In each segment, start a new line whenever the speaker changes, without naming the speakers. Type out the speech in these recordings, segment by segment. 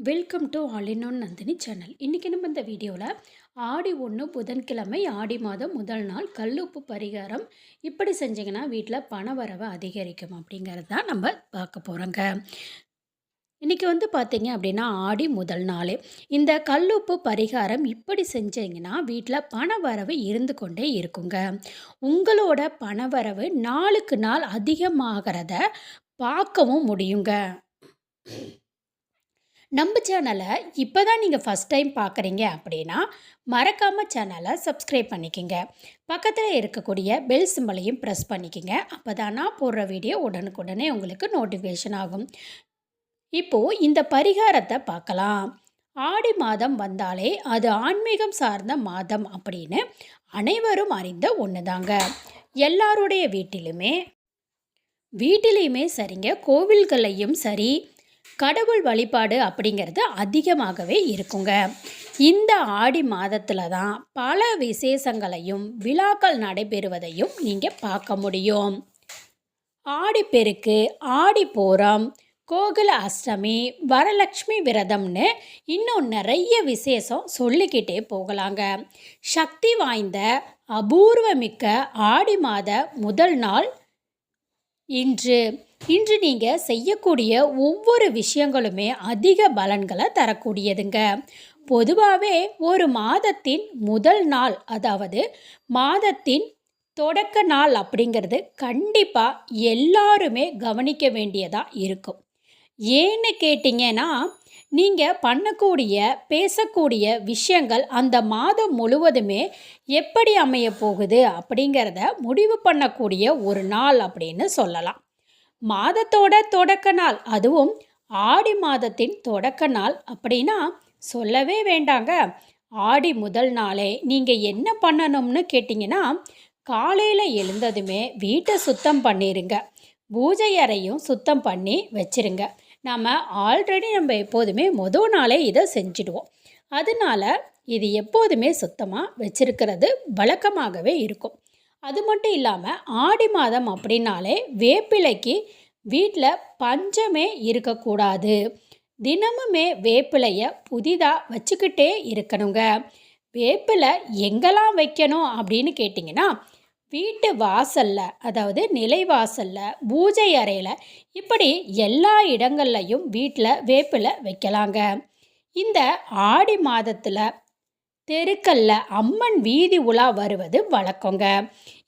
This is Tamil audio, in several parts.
வெல்கம் டு ஆலினோன் நந்தினி சேனல் இன்றைக்கி நம்ம இந்த வீடியோவில் ஆடி ஒன்று புதன்கிழமை ஆடி மாதம் முதல் நாள் கல்லுப்பு பரிகாரம் இப்படி செஞ்சிங்கன்னா வீட்டில் பண வரவு அதிகரிக்கும் அப்படிங்கிறது தான் நம்ம பார்க்க போகிறோங்க இன்றைக்கி வந்து பார்த்தீங்க அப்படின்னா ஆடி முதல் நாள். இந்த கல்லுப்பு பரிகாரம் இப்படி செஞ்சீங்கன்னா வீட்டில் பண வரவு இருந்து கொண்டே இருக்குங்க. உங்களோட பண வரவு நாளுக்கு நாள் அதிகமாகிறத பார்க்கவும் முடியுங்க. நம்ம சேனலை இப்போ தான் நீங்கள் ஃபஸ்ட் டைம் பார்க்குறீங்க அப்படின்னா மறக்காமல் சேனலை சப்ஸ்கிரைப் பண்ணிக்கோங்க. பக்கத்தில் இருக்கக்கூடிய பெல் சிம்பளையும் ப்ரெஸ் பண்ணிக்கோங்க. அப்போ தான் நான் போடுற வீடியோ உடனுக்குடனே உங்களுக்கு நோட்டிஃபிகேஷன் ஆகும். இப்போது இந்த பரிகாரத்தை பார்க்கலாம். ஆடி மாதம் வந்தாலே அது ஆன்மீகம் சார்ந்த மாதம் அப்படின்னு அனைவரும் அறிந்த ஒன்று தாங்க எல்லாருடைய வீட்டிலுமே வீட்டிலையுமே சரிங்க கோவில்களையும் சரி கடவுள் வழிபாடு அப்படிங்கிறது அதிகமாகவே இருக்குங்க. இந்த ஆடி மாதத்தில் தான் பல விசேஷங்களையும் விழாக்கள் நடைபெறுவதையும் நீங்கள் பார்க்க முடியும். ஆடிப்பெருக்கு ஆடி போரம் கோகுல அஷ்டமி வரலட்சுமி விரதம்னு இன்னும் நிறைய விசேஷம் சொல்லிக்கிட்டே போகலாங்க. சக்தி வாய்ந்த அபூர்வமிக்க ஆடி மாத முதல் நாள் இன்று. இன்று நீங்கள் செய்யக்கூடிய ஒவ்வொரு விஷயங்களுமே அதிக பலன்களை தரக்கூடியதுங்க. பொதுவாகவே ஒரு மாதத்தின் முதல் நாள் அதாவது மாதத்தின் தொடக்க நாள் அப்படிங்கிறது கண்டிப்பாக எல்லாருமே கவனிக்க வேண்டியதாக இருக்கும். ஏன்னு கேட்டிங்கன்னா நீங்கள் பண்ணக்கூடிய பேசக்கூடிய விஷயங்கள் அந்த மாதம் முழுவதுமே எப்படி அமைய போகுது அப்படிங்கிறத முடிவு பண்ணக்கூடிய ஒரு நாள் அப்படின்னு சொல்லலாம். மாதத்தோட தொடக்க நாள் அதுவும் ஆடி மாதத்தின் தொடக்க நாள் அப்படின்னா சொல்லவே வேண்டாங்க. ஆடி முதல் நாளே நீங்கள் என்ன பண்ணணும்னு கேட்டிங்கன்னா காலையில் எழுந்ததுமே வீட்டை சுத்தம் பண்ணிடுங்க பூஜை அறையும் சுத்தம் பண்ணி வச்சிருங்க. நாம் ஆல்ரெடி நம்ம எப்போதுமே மொதல் நாளே இதை செஞ்சிடுவோம். அதனால் இது எப்போதுமே சுத்தமாக வச்சுருக்கிறது வழக்கமாகவே இருக்கும். அது மட்டும் இல்லாமல் ஆடி மாதம் அப்படின்னாலே வேப்பிலைக்கு வீட்டில் பஞ்சமே இருக்கக்கூடாது. தினமுமே வேப்பிலையை புதிதாக வச்சுக்கிட்டே இருக்கணுங்க. வேப்பிலை எங்கெல்லாம் வைக்கணும் அப்படின்னு கேட்டிங்கன்னா வீட்டு வாசலில் அதாவது நிலை வாசலில் பூஜை அறையில் இப்படி எல்லா இடங்கள்லையும் வீட்டில் வேப்பிலை வைக்கலாங்க. இந்த ஆடி மாதத்தில் தெருக்கல்ல அம்மன் வீதி உலா வருவது வழக்கங்க.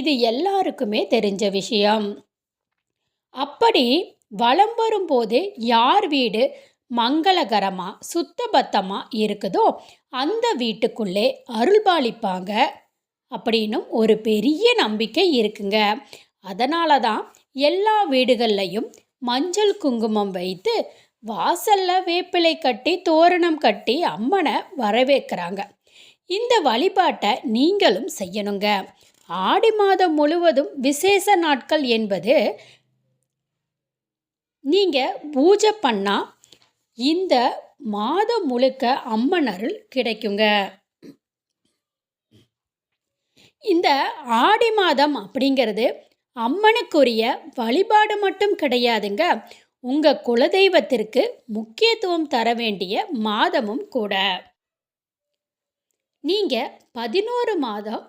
இது எல்லாருக்குமே தெரிஞ்ச விஷயம். அப்படி வலம் வரும்போது யார் வீடு மங்களகரமாக சுத்தபத்தமாக இருக்குதோ அந்த வீட்டுக்குள்ளே அருள்பாலிப்பாங்க அப்படின்னும் ஒரு பெரிய நம்பிக்கை இருக்குங்க. அதனால தான் எல்லா வீடுகள்லையும் மஞ்சள் குங்குமம் வைத்து வாசல்ல வேப்பிலை கட்டி தோரணம் கட்டி அம்மனை வரவேற்கிறாங்க. இந்த வழிபாட்டை நீங்களும் செய்யணுங்க. ஆடி மாதம் முழுவதும் விசேஷ நாட்கள் என்பது நீங்கள் பூஜை பண்ணால் இந்த மாதம் முழுக்க அம்மன் அருள் கிடைக்குங்க. இந்த ஆடி மாதம் அப்படிங்கிறது அம்மனுக்குரிய வழிபாடு மட்டும் கிடையாதுங்க. உங்கள் குலதெய்வத்திற்கு முக்கியத்துவம் தர வேண்டிய மாதமும் கூட. நீங்கள் பதினோரு மாதம்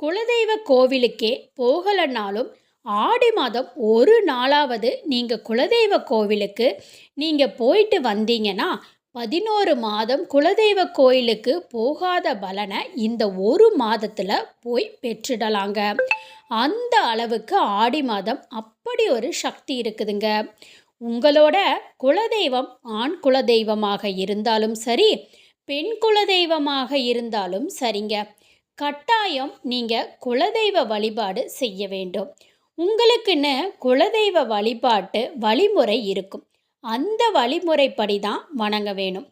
குலதெய்வ கோவிலுக்கே போகலைன்னாலும் ஆடி மாதம் ஒரு நாளாவது நீங்கள் குலதெய்வ கோவிலுக்கு நீங்கள் போயிட்டு வந்தீங்கன்னா பதினோரு மாதம் குலதெய்வ கோயிலுக்கு போகாத பலனை இந்த ஒரு மாதத்தில் போய் பெற்றுடலாங்க. அந்த அளவுக்கு ஆடி மாதம் அப்படி ஒரு சக்தி இருக்குதுங்க. உங்களோட குலதெய்வம் ஆண் குலதெய்வமாக இருந்தாலும் சரி பெண் குலதெய்வமாக இருந்தாலும் சரிங்க. கட்டாயம் நீங்கள் குலதெய்வ வழிபாடு செய்ய வேண்டும். உங்களுக்குன்னு குலதெய்வ வழிபாட்டு வழிமுறை இருக்கும். அந்த வழிமுறைப்படி தான் வணங்க வேணும்.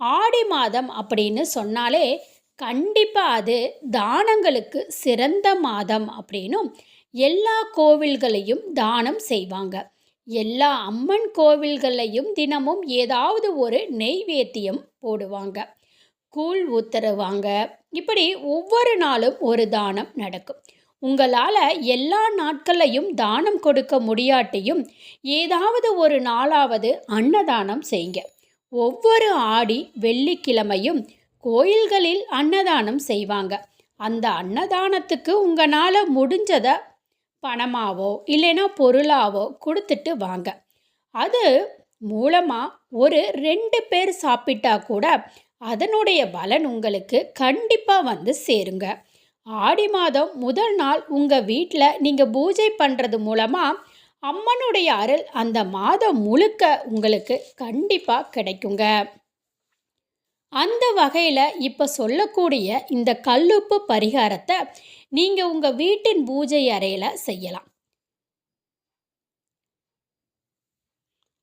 ஆடி மாதம் அப்படின்னு சொன்னாலே கண்டிப்பாக அது தானங்களுக்கு சிறந்த மாதம் அப்படின்னும் எல்லா கோவில்களையும் தானம் செய்வாங்க. எல்லா அம்மன் கோவில்களையும் தினமும் ஏதாவது ஒரு நெய்வேத்தியம் போடுவாங்க. கூழ் ஊத்துருவாங்க இப்படி ஒவ்வொரு நாளும் ஒரு தானம் நடக்கும். உங்களால் எல்லா நாட்களையும் தானம் கொடுக்க முடியாட்டியும் ஏதாவது ஒரு நாளாவது அன்னதானம் செய்யுங்க. ஒவ்வொரு ஆடி வெள்ளிக்கிழமையும் கோயில்களில் அன்னதானம் செய்வாங்க. அந்த அன்னதானத்துக்கு உங்களால் முடிஞ்சதை பணமாவோ இல்லைன்னா பொருளாவோ கொடுத்துட்டு வாங்க. அது மூலமாக ஒரு ரெண்டு பேர் சாப்பிட்டா கூட அதனுடைய பலன் உங்களுக்கு கண்டிப்பாக வந்து சேருங்க. ஆடி மாதம் முதல் நாள் உங்கள் வீட்டில் நீங்கள் பூஜை பண்ணுறது மூலமாக அம்மனுடைய அருள் அந்த மாதம் முழுக்க உங்களுக்கு கண்டிப்பாக கிடைக்குங்க. அந்த வகையில் இப்போ சொல்லக்கூடிய இந்த கல்லுப்பு பரிகாரத்தை நீங்கள் உங்கள் வீட்டின் பூஜை அறையில் செய்யலாம்.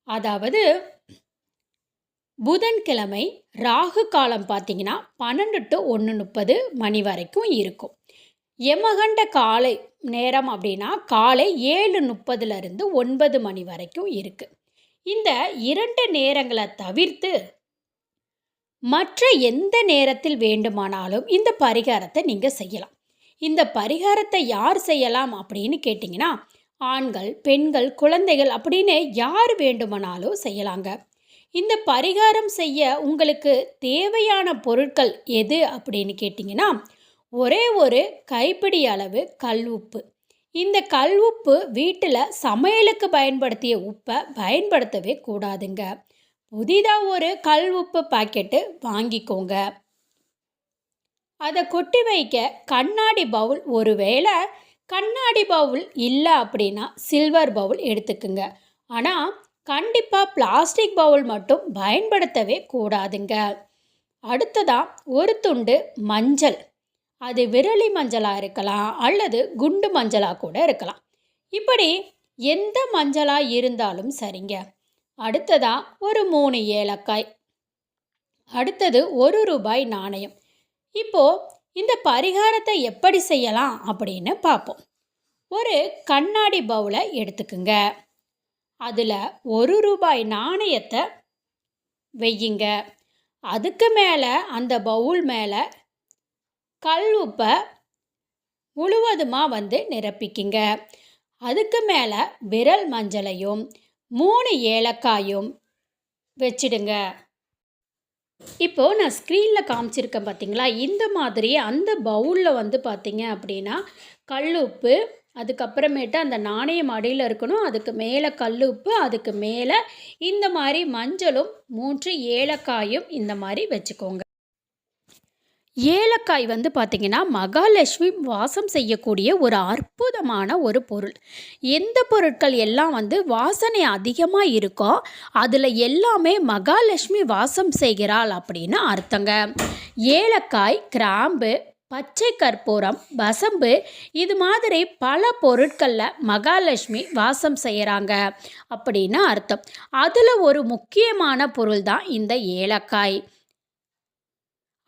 அதாவது புதன்கிழமை ராகு காலம் பார்த்தீங்கன்னா பன்னெண்டு டு ஒன்று முப்பது மணி வரைக்கும் இருக்கும். எமகண்ட காலை நேரம் அப்படின்னா காலை ஏழு முப்பதுலேருந்து ஒன்பது மணி வரைக்கும் இருக்குது இந்த இரண்டு நேரங்களை தவிர்த்து மற்ற எந்த நேரத்தில் வேண்டுமானாலும் இந்த பரிகாரத்தை நீங்கள் செய்யலாம். இந்த பரிகாரத்தை யார் செய்யலாம் அப்படின்னு கேட்டிங்கன்னா ஆண்கள் பெண்கள் குழந்தைகள் அப்படின்னு யார் வேண்டுமானாலும் செய்யலாங்க. இந்த பரிகாரம் செய்ய உங்களுக்கு தேவையான பொருட்கள் எது அப்படின்னு கேட்டிங்கன்னா ஒரே ஒரு கைப்பிடி அளவு கல் உப்பு. இந்த கல் உப்பு வீட்டில் சமையலுக்கு பயன்படுத்திய உப்பை பயன்படுத்தவே கூடாதுங்க. புதிதாக ஒரு கல் உப்பு பாக்கெட்டு வாங்கிக்கோங்க. அதை கொட்டி வைக்க கண்ணாடி பவுல் ஒருவேளை கண்ணாடி பவுல் இல்லை அப்படின்னா சில்வர் பவுல் எடுத்துக்குங்க. ஆனால் கண்டிப்பாக பிளாஸ்டிக் பவுல் மட்டும் பயன்படுத்தவே கூடாதுங்க. அடுத்ததாக ஒரு துண்டு மஞ்சள். அது விரலி மஞ்சளாக இருக்கலாம் அல்லது குண்டு மஞ்சளாக கூட இருக்கலாம். இப்படி எந்த மஞ்சளாக இருந்தாலும் சரிங்க. அடுத்ததாக ஒரு மூணு ஏலக்காய். அடுத்தது ஒரு ரூபாய் நாணயம். இப்போது இந்த பரிகாரத்தை எப்படி செய்யலாம் அப்படின்னு பார்ப்போம். ஒரு கண்ணாடி பவுலை எடுத்துக்குங்க. அதில் ஒரு ரூபாய் நாணயத்தை வெய்யுங்க அதுக்கு மேலே அந்த பவுல் மேலே கல் உப்பை முழுவதுமாக வந்து நிரப்பிக்கிங்க. அதுக்கு மேலே விரல் மஞ்சளையும் மூணு ஏலக்காயும் வச்சிடுங்க. இப்போது நான் ஸ்க்ரீனில் காமிச்சிருக்கேன் பார்த்தீங்களா இந்த மாதிரி அந்த பவுலில் வந்து பார்த்தீங்க அப்படின்னா கல் உப்பு அதுக்கப்புறமேட்டு அந்த நாணயம் அடியில் இருக்கணும் அதுக்கு மேலே கல் உப்பு அதுக்கு மேலே இந்த மாதிரி மஞ்சளும் மூன்று ஏலக்காயும் இந்த மாதிரி வச்சுக்கோங்க. ஏலக்காய் வந்து பார்த்திங்கன்னா மகாலட்சுமி வாசம் செய்யக்கூடிய ஒரு அற்புதமான ஒரு பொருள். எந்த பொருட்கள் எல்லாம் வந்து வாசனை அதிகமாக இருக்கோ அதில் எல்லாமே மகாலட்சுமி வாசம் செய்கிறாள் அப்படின்னு அர்த்தங்க. ஏலக்காய் கிராம்பு பச்சை கற்பூரம் வசம்பு இது மாதிரி பல பொருட்களில் மகாலட்சுமி வாசம் செய்கிறாங்க அப்படின்னு அர்த்தம். அதில் ஒரு முக்கியமான பொருள் தான் இந்த ஏலக்காய்.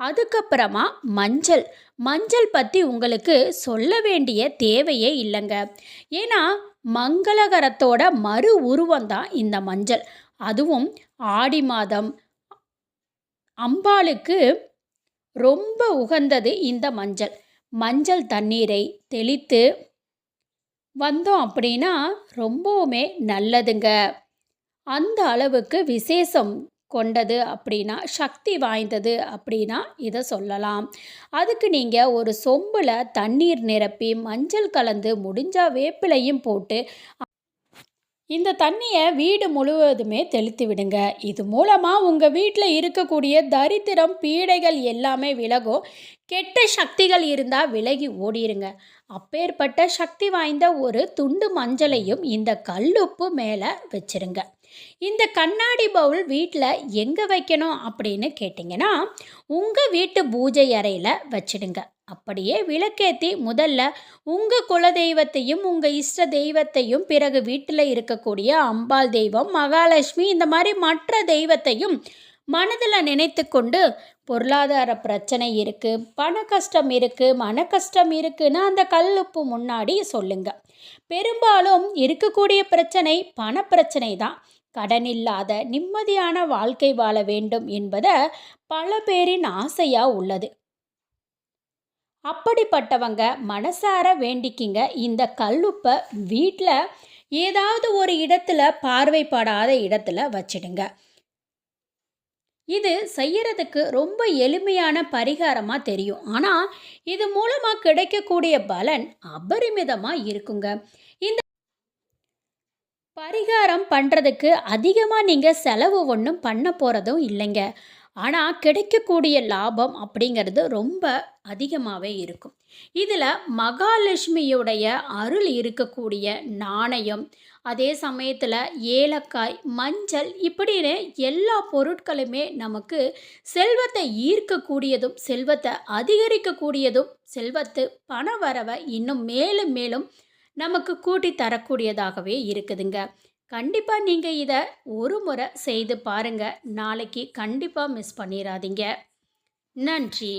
அதுக்கப்புறமா மஞ்சள். மஞ்சள் பற்றி உங்களுக்கு சொல்ல வேண்டிய தேவையே இல்லைங்க. ஏன்னா மங்களகரத்தோட மறு உருவம் தான் இந்த மஞ்சள். அதுவும் ஆடி மாதம். அம்பாளுக்கு ரொம்ப உகந்தது இந்த மஞ்சள். மஞ்சள் தண்ணீரை தெளித்து வந்தோம் அப்படின்னா ரொம்பவுமே நல்லதுங்க. அந்த அளவுக்கு விசேஷம் கொண்டது அப்படின்னா சக்தி வாய்ந்தது அப்படின்னா இதை சொல்லலாம். அதுக்கு நீங்கள் ஒரு சொம்பில் தண்ணீர் நிரப்பி மஞ்சள் கலந்து முடிஞ்சால் வேப்பிலையும் போட்டு இந்த தண்ணியை வீடு முழுவதுமே தெளித்து விடுங்க. இது மூலமாக உங்கள் வீட்டில் இருக்கக்கூடிய தரித்திரம் பீடைகள் எல்லாமே விலகும். கெட்ட சக்திகள் இருந்தால் விலகி ஓடிடுங்க அப்பேற்பட்ட சக்தி வாய்ந்த ஒரு துண்டு மஞ்சளையும் இந்த கல்லுப்பு மேலே வச்சிருங்க. இந்த கண்ணாடி பவுல் வீட்டில் எங்கே வைக்கணும் அப்படின்னு கேட்டிங்கன்னா உங்கள் வீட்டு பூஜை அறையில் வச்சிடுங்க. அப்படியே விளக்கேற்றி முதல்ல உங்கள் குலதெய்வத்தையும் உங்கள் இஷ்ட தெய்வத்தையும் பிறகு வீட்டில் இருக்கக்கூடிய அம்பாள் தெய்வம் மகாலட்சுமி இந்த மாதிரி மற்ற தெய்வத்தையும் மனதில் நினைத்து கொண்டு பொருளாதார பிரச்சனை இருக்குது பண கஷ்டம் இருக்குது மன கஷ்டம் இருக்குன்னு அந்த கல்லுப்பு முன்னாடி சொல்லுங்கள் பெரும்பாலும் இருக்கக்கூடிய பிரச்சனை பண பிரச்சனை தான். கடன் இல்லாத நிம்மதியான வாழ்க்கை வாழ வேண்டும் என்பதை பல பேரின் ஆசையாக உள்ளது. அப்படிப்பட்டவங்க மனசார வேண்டிக்கிங்க. இந்த கல்லுப்பை வீட்டில் ஏதாவது ஒரு இடத்துல பார்வைப்படாத இடத்துல வச்சிடுங்க. இது செய்யறதுக்கு ரொம்ப எளிமையான பரிகாரமாக தெரியும். ஆனால் இது மூலமாக கிடைக்கக்கூடிய பலன் அபரிமிதமாக இருக்குங்க. இந்த பரிகாரம் பண்ணுறதுக்கு அதிகமாக நீங்கள் செலவு ஒன்றும் பண்ண போகிறதும் இல்லைங்க. ஆனால் கிடைக்கக்கூடிய லாபம் அப்படிங்கிறது ரொம்ப அதிகமாகவே இருக்கும். இதில் மகாலட்சுமியுடைய அருள் இருக்கக்கூடிய நாணயம் அதே சமயத்தில் ஏலக்காய் மஞ்சள் இப்படின்னு எல்லா பொருட்களுமே நமக்கு செல்வத்தை ஈர்க்கக்கூடியதும் செல்வத்தை அதிகரிக்கக்கூடியதும் செல்வத்து பண வரவை இன்னும் மேலும் மேலும் நமக்கு கூட்டி தரக்கூடியதாகவே இருக்குதுங்க. கண்டிப்பாக நீங்கள் இதை ஒரு முறை செய்து பாருங்கள் நாளைக்கு கண்டிப்பாக மிஸ் பண்ணிடாதீங்க நன்றி.